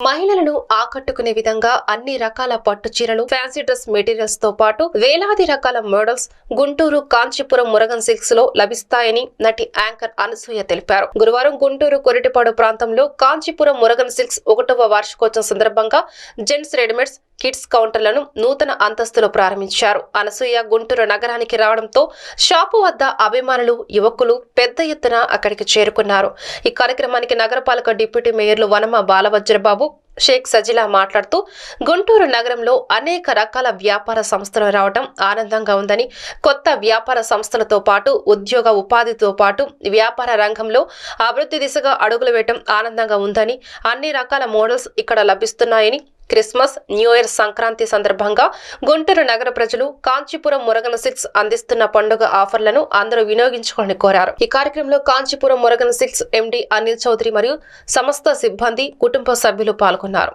మహిళలను ఆకట్టుకునే విధంగా అన్ని రకాల పట్టు చీరలు ఫ్యాన్సీ డ్రెస్ మెటీరియల్స్తో పాటు వేలాది రకాల మోడల్స్ గుంటూరు కాంచీపురం మురగన్ సిల్క్స్లో లభిస్తాయని నటి యాంకర్ అనసూయ తెలిపారు. గురువారం గుంటూరు కొరిటిపాడు ప్రాంతంలో కాంచీపురం మురగన్ సిల్క్స్ ఒకటవ వార్షికోత్సవం సందర్భంగా జెంట్స్ రెడీమేడ్స్ కిడ్స్ కౌంటర్లను నూతన అంతస్తులో ప్రారంభించారు. అనసూయ గుంటూరు నగరానికి రావడంతో షాపు వద్ద అభిమానులు యువకులు పెద్ద ఎత్తున అక్కడికి చేరుకున్నారు. ఈ కార్యక్రమానికి నగరపాలక డిప్యూటీ మేయర్లు వనమ బాలవజ్రబాబు షేక్ సజిలా మాట్లాడుతూ గుంటూరు నగరంలో అనేక రకాల వ్యాపార సంస్థలు రావడం ఆనందంగా ఉందని కొత్త వ్యాపార సంస్థలతో పాటు ఉద్యోగ ఉపాధితో పాటు వ్యాపార రంగంలో అభివృద్ధి దిశగా అడుగులు వేయటం ఆనందంగా ఉందని అన్ని రకాల మోడల్స్ ఇక్కడ లభిస్తున్నాయని క్రిస్మస్ న్యూ ఇయర్ సంక్రాంతి సందర్భంగా గుంటూరు నగర ప్రజలు కాంచీపురం మురగన సిక్స్ అందిస్తున్న పండుగ ఆఫర్లను అందరూ వినియోగించుకోవాలని కోరారు. ఈ కార్యక్రమంలో కాంచీపురం మురగన సిక్స్ ఎండి అనిల్ చౌదరి మరియు సమస్త సిబ్బంది కుటుంబ సభ్యులు పాల్గొన్నారు.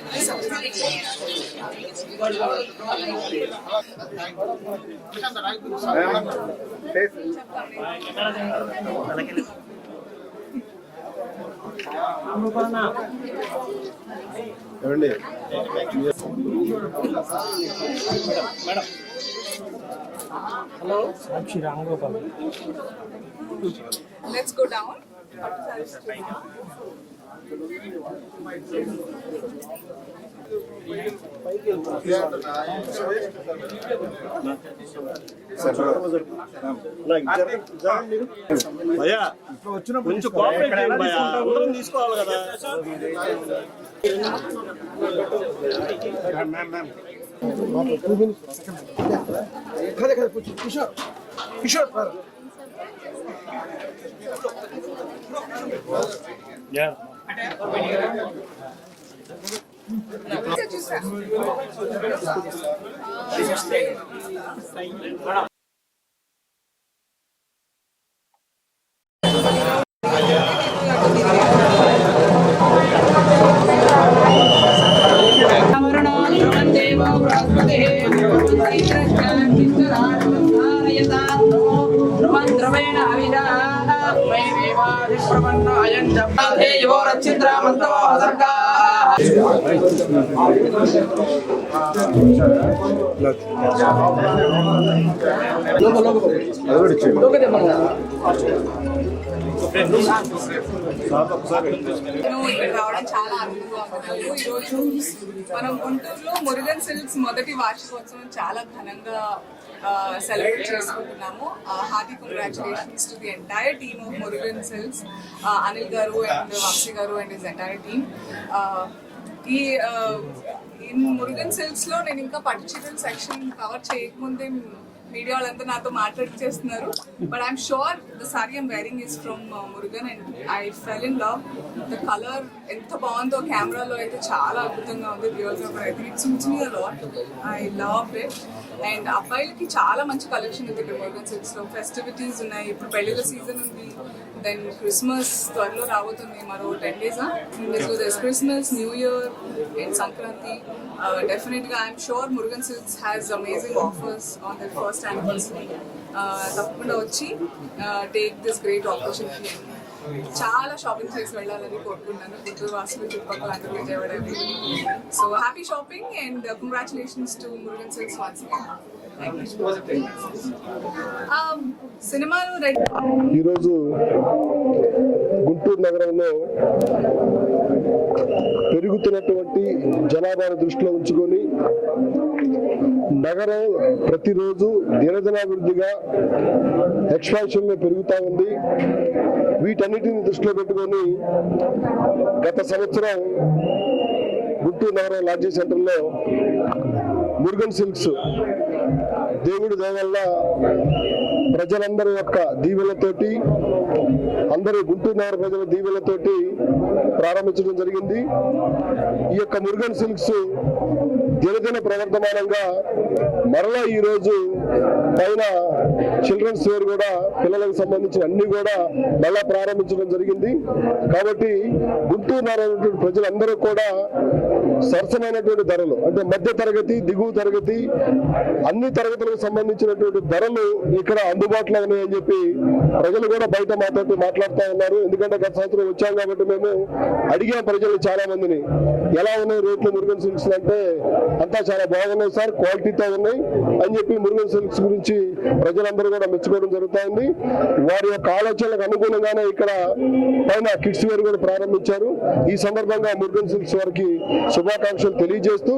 వెనక్కి ఏమండి Sakshi Ramgopal Let's go down. కొంచెం కోఆపరేట్ చేయండి అందరం తీసుకోవాలి కదా. నేను ఇక్కడ రావడం చాలా ఉంది ఈరోజు మనం గుంటూరులో మురుగన్ సిల్క్స్ మొదటి వార్షికోత్సవం చాలా ఘనంగా సెలబ్రేట్ చేసుకుంటున్నాము. Hearty congratulations to the entire team of Murugan silks Anil garu and Vamshi garu and his entire team ఈ ఇన్ మురుగన్ సిల్క్స్లో నేను ఇంకా పట్టు చీరల సెక్షన్ కవర్ చేయకముందే మీడియా వాళ్ళంతా నాతో మాట్లాడిచేస్తున్నారు but I'm sure the sari I'm wearing is from Murugan and I fell in love the colour ఎంత బాగుందో కెమెరాలో అయితే చాలా అద్భుతంగా ఉంది. రియల్ కూడా అయితే it's suits lot I love it and అబ్బాయిలకి చాలా మంచి కలెక్షన్ ఉంది ఇక్కడ మురుగన్ సిల్క్స్లో. ఫెస్టివిటీస్ ఉన్నాయి. ఇప్పుడు పెళ్ళిళ్ళ సీజన్ ఉంది. దెన్ క్రిస్మస్ త్వరలో రాబోతుంది మరో ten days this Christmas new year and Sankranti డెఫినెట్గా I'm sure Murugan silks has amazing offers on the first anniversary తప్పకుండా వచ్చి టేక్ దిస్ గ్రేట్ ఆపర్చునిటీ చాలా షాపింగ్ చేసి వెళ్ళాలని కోరుకుంటున్నాను. గుంటూరు వాసులు చుట్టుపక్కల అందరూ Vijayawada so happy shopping and congratulations to Murugan silks Vance సినిమాలు ఈరోజు గుంటూరు నగరంలో పెరుగుతున్నటువంటి జనాభాను దృష్టిలో ఉంచుకొని నగరం ప్రతిరోజు దినదినాభివృద్ధిగా ఎక్స్పాన్షన్ పెరుగుతూ ఉంది. వీటన్నిటిని దృష్టిలో పెట్టుకొని గత సంవత్సరం గుంటూరు నగరం లాడ్జీ సెంటర్లో మురుగన్ సిల్క్స్ దేవుడి దేవల్లా ప్రజలందరి యొక్క దీవెలతోటి అందరూ గుంటూరు నగర ప్రజల దీవెలతోటి ప్రారంభించడం జరిగింది. ఈ యొక్క మురుగన్ సిల్క్స్ దినదిన ప్రవర్తమానంగా మరలా ఈ రోజు పైన చిల్డ్రన్స్ వేర్ కూడా పిల్లలకు సంబంధించిన అన్ని కూడా మళ్ళా ప్రారంభించడం జరిగింది. కాబట్టి గుంటూరు నగర ప్రజలందరూ కూడా సరసమైనటువంటి ధరలు అంటే మధ్య తరగతి దిగువ తరగతి అన్ని తరగతులకు సంబంధించినటువంటి ధరలు ఇక్కడ అందుబాటులో ఉన్నాయని చెప్పి ప్రజలు కూడా బయట మాతో మాట్లాడుతూ ఉన్నారు. ఎందుకంటే గత సంవత్సరం వచ్చాం కాబట్టి మేము అడిగాం ప్రజలు చాలా మందిని ఎలా ఉన్నాయి రేట్లు మురుగన్ సిల్క్స్ అంటే అంతా చాలా బాగున్నాయి సార్ క్వాలిటీతో ఉన్నాయి. అని చెప్పి మురుగన్ సిల్క్స్ గురించి ప్రజలందరూ కూడా మెచ్చుకోవడం జరుగుతుంది. వారి యొక్క ఆలోచనలకు అనుగుణంగానే ఇక్కడ పైన కిడ్స్ వేర్ కూడా ప్రారంభించారు. ఈ సందర్భంగా మురుగన్ సిల్క్స్ వారికి శుభాకాంక్షలు తెలియజేస్తూ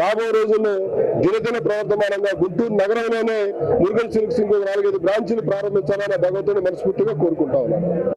రాబోయే రోజుల్లో దినదిన ప్రవర్తమానంగా గుంటూరు నగరంలోనే మురుగన్ సిల్క్స్ ఇంకో నాలుగైదు బ్రాంచీలు ప్రారంభించాలని భగవంతుని మనస్ఫూర్తిగా కోరుకుంటా ఉన్నాను.